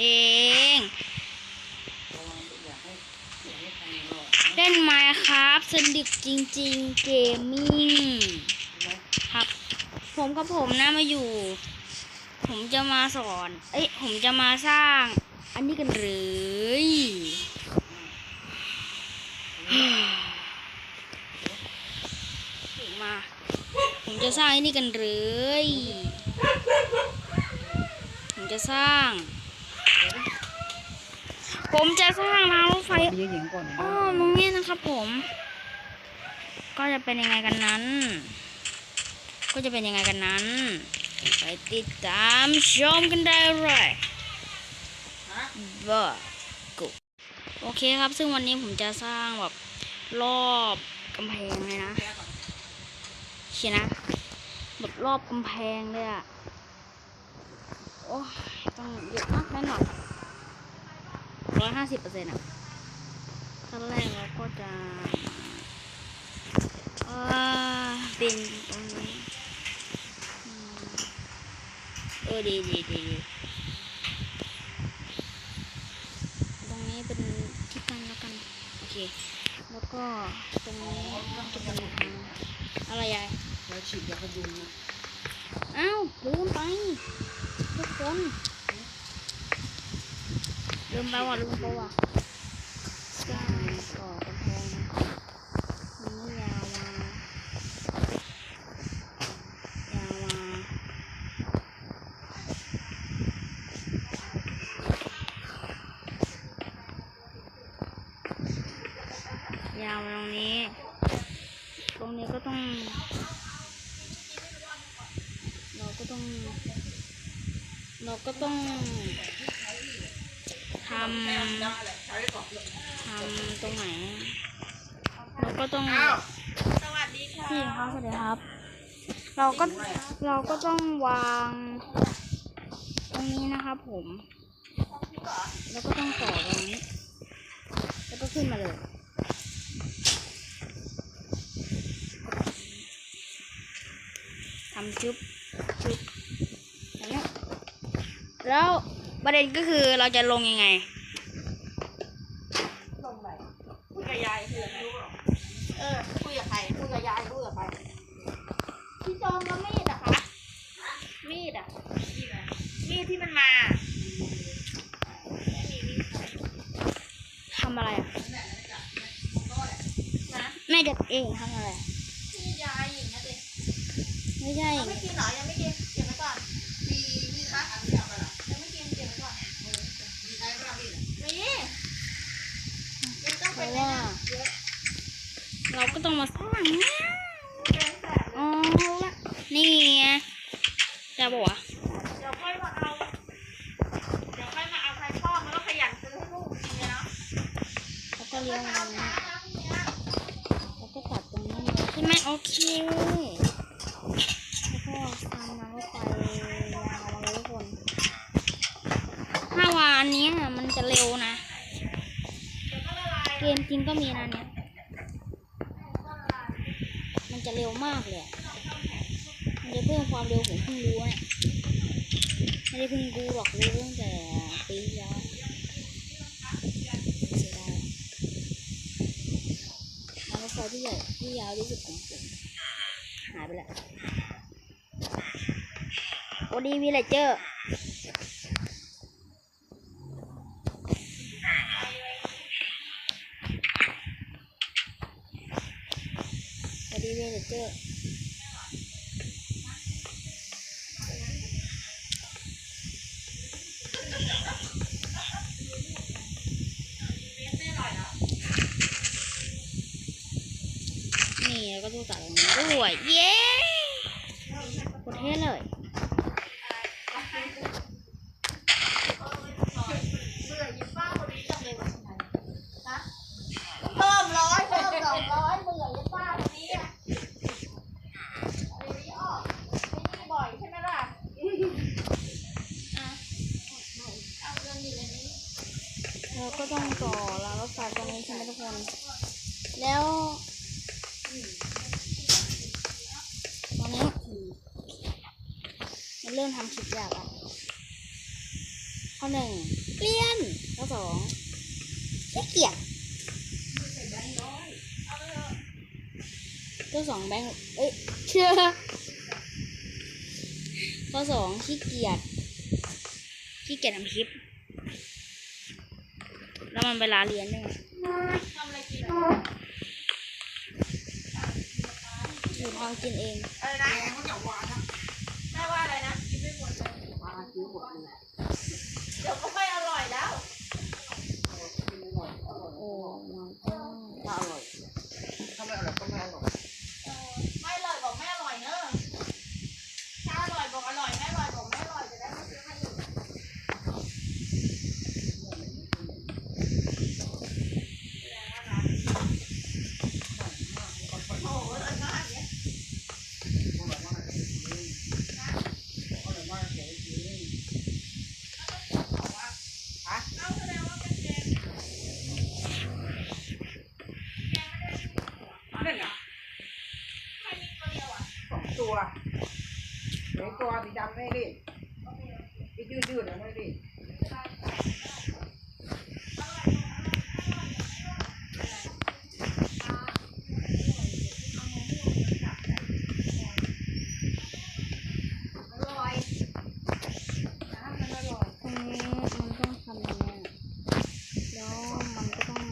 เองเล่นไมค์ครับสนุกจริง ๆ เกมมิ่งครับ ผมกับผมนะมาอยู่ ผมจะมาสอน เอ้ยผมจะมาสร้าง อันนี้กันเลย มา ผมจะสร้างอันนี้กันเลยผมจะสร้าง ผมจะสร้างรางรถไฟไปยืนหญิงก่อนนะอ้อมตรงนี้นะครับผม ก็จะเป็นยังไงกันนั้น ก็จะเป็นยังไงกันนั้น ไปติดตามชมกันได้เลยบ้ากุ โอเคครับ ซึ่งวันนี้ผมจะสร้างแบบรอบกำแพงเลยนะเชียนะแบบรอบกำแพงเลยอะโอ้ยต้องเยอะมากแน่นอนร้อยห้าสิบเปอร์เซ็นต์อะขั้นแรกเราก็จะเอ่อเป็นตรงนี้อืมเออดีดีดีดีตรงนี้เป็นที่ตั้งแล้วกัน โอ เค แล้วก็ตรงนี้จะเป็นทางอะไรยายเราฉีดยากันยุงนะอ้าวลืมไปทุกคนลืมไปว่ะลืมไปว่ะสร้างก่อกำแพงนี้ยาวมายาวมา ยาวมาตรงนี้ ตรงนี้ก็ต้อง เราก็ต้อง เราก็ต้องทำทำตรงไหน เราก็ต้องสวัสดีค่ะพี่ครับสวัสดีครับ เราก็เราก็ต้องวางตรงนี้นะครับผม แล้วก็ต้องต่อตรงนี้ แล้วก็ขึ้นมาเลย ทำ จุ๊บจุ๊บอย่างเงี้ยแล้วประเด็นก็คือเราจะลงยังไง ลงไหนคุยกับยายคืออะไรรู้หรอเออคุยกับใครคุยกับยายคุยกับใครพี่จอมแล้วมีดอะคะมีดอะมีดที่มันมาทำอะไรอะนะแม่เด็กเองทำอะไร มีดยายอย่างเงี้ยเลย ไม่ใช่ยังไม่กินเหรอยังไม่กินเก็บไว้ก่อนมีมีดปะยังไม่กินเก็บไว้ก่อนมีใครบ้างมีดมียังต้องเพไปราะแนะว่านำเยอะเราก็ต้องมาสร้างเนี่ยเป็นแสนอ๋อละนี่ไงจะบอกว่าเดี๋ยวค่อยมาเอาเดี๋ยวค่อยมาเอาใครพ่อมันก็ขยันซื้อให้ลูกจริงเลยเนาะเขาก็เลี้ยงมาเราเอาเนี่ยช้านะพรุ่งนี้เราก็ตัดตรงนี้เลยใช่ไหมโอเค นเนี้ยมันจะเร็วนะ เกมจริงก็มีนะเนี่ย มันจะเร็วมากเลย มันจะเพิ่มความเร็วผมเพิ่งรู้เนี่ยไม่ได้เพิ่งรู้หรอกรู้ตั้งแต่ปีแล้วเสียดายทางรถไฟที่ใหญ่ที่ยาวที่สุดของผมหายไปแล้วโอดีวีเลเจอร์ อดีวีเจอร์นี่แล้วก็ดูจากตรงนี้ด้วย เย้โคตรเท่เลย เบื่อยิป้าคนนี้จังเลยว่ะนะเพิ่มร้อยเพิ่มสองร้อยเบื่อยิป้าคนนี้อะเดี๋ยวนี้ออกไม่นี่บ่อยใช่ไหมล่ะอะเอาเงินอยู่ในนี้ เรา ก็ต้องต่อรางรถไฟตรงนี้ใช่ไหมทุกคน แล้วตอนนี้มันเริ่มทำคลิปยากแล้วข้อหนึ่งเกลียนข้อสองขี้เกียจข้อสองแบงค์เอ้ยเชื่อข้อสองขี้เกียจขี้เกียจทำคลิป มันเวลาเรียนด้วยไงทำอะไรกินอะหนูทำกินเองอะไรนะแม่ว่าอะไรนะกินไม่หมดเลยปลาคิ้วหมดเลยเดี๋ยวก็ไม่อร่อยแล้ว กินไม่หมดอร่อย โอ้มันก็ ถ้าอร่อยถ้าไม่อร่อยก็ไม่อร่อย เออไม่อร่อยบอกไม่อร่อยเนอะถ้าอร่อยบอกอร่อยไม่อร่อยบอกไม่อร่อยจะได้ไม่ซื้อให้อีกโอ้โหอร่อยมากเนี่ย อร่อยมากเลยอร่อยมากเลยจริง เอาแสดงว่าเป็นแกง นั่นน่ะ ใครมีตัวเดียวอะ สอง ตัวเหลือตัวสีดำไม่ดิที่ยืดๆนะไม่ดิอร่อยน้ำมันอร่อย ตรงนี้มันต้องทำยังไงอะแล้วมันก็ต้อง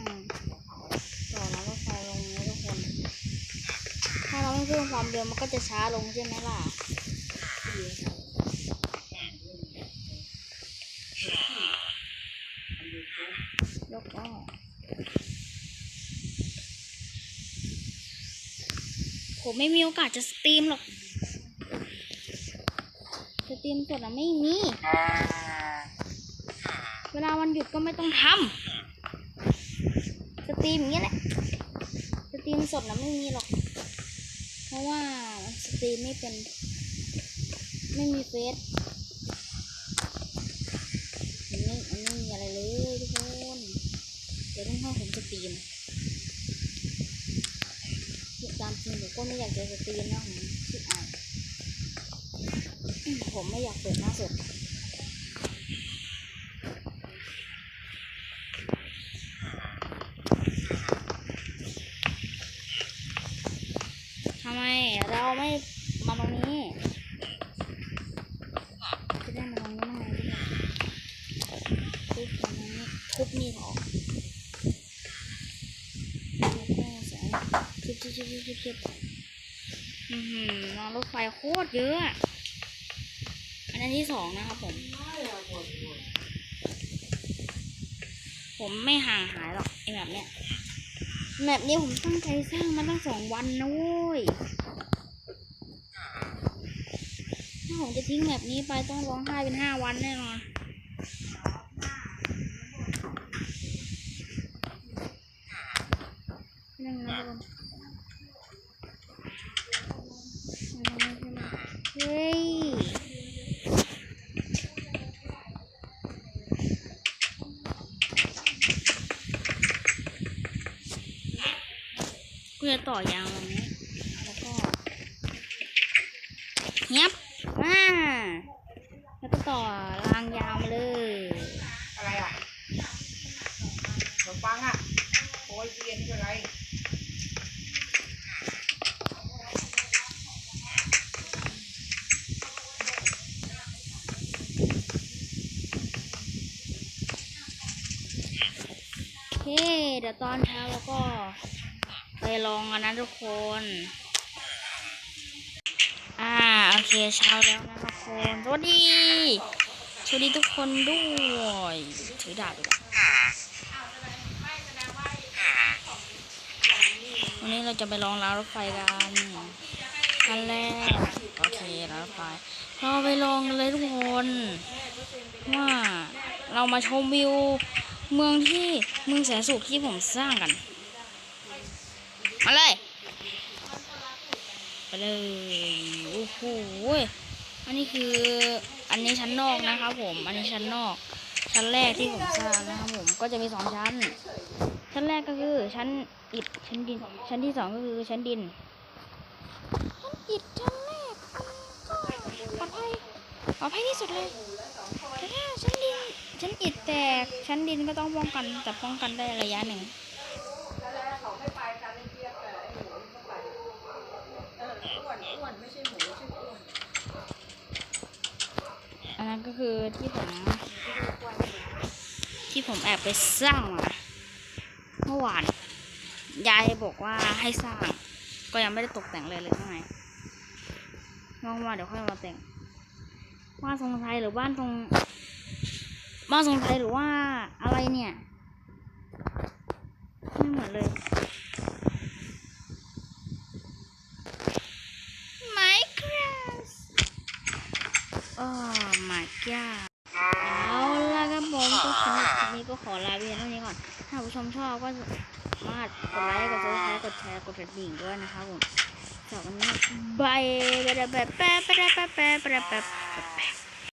ต่อรางรถไฟลงนี้ทุกคน ถ้าเราไม่ เพิ่มควมเร็วมันก็จะช้าลงใช่ไหมล่ะแล้วก็ผมไม่มีโอกาสจะสตรีมหรอก สตรีมสดอะไม่มี เวลาวันหยุดก็ไม่ต้องทำ สตรีมอย่างเงี้ยแหละ สตรีมสดนะไม่มีหรอก ราะว่าสตรีมไม่เป็น ไม่มีเฟซอันนี้อันนี้มีอะไรเลยทุกคนเดี๋ยวต้องให้ผมสตรีมตามจริงผมก็ไม่อยากจะสตรีมนะผมคิดอายผมไม่อยากเปิดหน้าสด ทำไมเรา ไม่มาตรงนี้จะได้มาตรงนี้ทำไมด้วยทุบตรงนี้ทุบนี่ออกแล้วก็ใส่ชิบชิบชิบชิบชิบชิบอือหือรางรถไฟโคตรเยอะอะอันนั้นที่สองนะครับผม ผมไม่ห่างหายหรอกไอแบบเนี้ยแบบนี้ผมตั้งใจสร้างมาตั้งสองวันนะเว้ย ถ้า ผมจะทิ้งแบบนี้ไปต้องร้องไห้เป็นห้าวันแน่นอนนั่งนะทุกคนเฮ้ยกูจะต่อยางตรงนี้ แล้วก็เงียบอ่าแล้วก็ต่อรางยาวมาเลย อะไรอะขนมปังอะโอ้ยเรียนคืออะไร โอเค เดี๋ยวตอนเช้าเราก็ไปลองกันนะทุกคน อ่าโอเคเช้าแล้วนะทุกคนสวัสดีสวัสดีทุกคนด้วยถือดาบดีกว่าวันนี้เราจะไปลองรางรถไฟกันคันแรกโอเครางรถไฟเราไปลองกันเลยทุกคนว่าเรามาชมวิว เมืองที่เมืองแสนสุขที่ผมสร้างกัน มาเลย ไปเลย โอ้โห อันนี้คือ อันนี้ชั้นนอกนะครับผม อันนี้ชั้นนอก ชั้นแรกที่ผมสร้างนะครับผม ก็จะมีสองชั้น ชั้นแรกก็คือ ชั้นอิฐ ชั้นดิน ชั้นที่สองก็คือชั้นดิน ชั้นอิฐชั้นแรกก็ปลอดภัยปลอดภัยที่สุดเลยแต่ถ้าชั้น ชั้นอิฐแตก ชั้นดินก็ต้องป้องกันแต่ป้องกันได้ระยะหนึ่งแล้วเขาไม่ไปกันไอ้เจี๊ยบกับไอ้หมูก็ไปเอออ้วนอ้วนไม่ใช่หมูชื่ออ้วนอันนั้นก็คือที่ผมที่ผมแอบไปสร้างมาเมื่อวานยายบอกว่าให้สร้าง ก็ยังไม่ได้ตกแต่งเลยเลยข้างในงอกมาเดี๋ยวค่อยมาแต่งบ้านทรงไทยหรือบ้านทรง บ้านทรงไทยหรือว่าอะไรเนี่ยไม่เหมือนเลย Minecraft โอ้ my god เอาละครับผมก็สำหรับคลิปนี้ก็ขอลาไปเพียงเท่านี้ก่อน ถ้าผู้ชมชอบก็สามารถกดไลค์ กดซับสไครต์กดแชร์ กดกระดิ่งด้วยนะครับผมสำหรับวันนี้บายบายบายบายบายบายบายบายบาย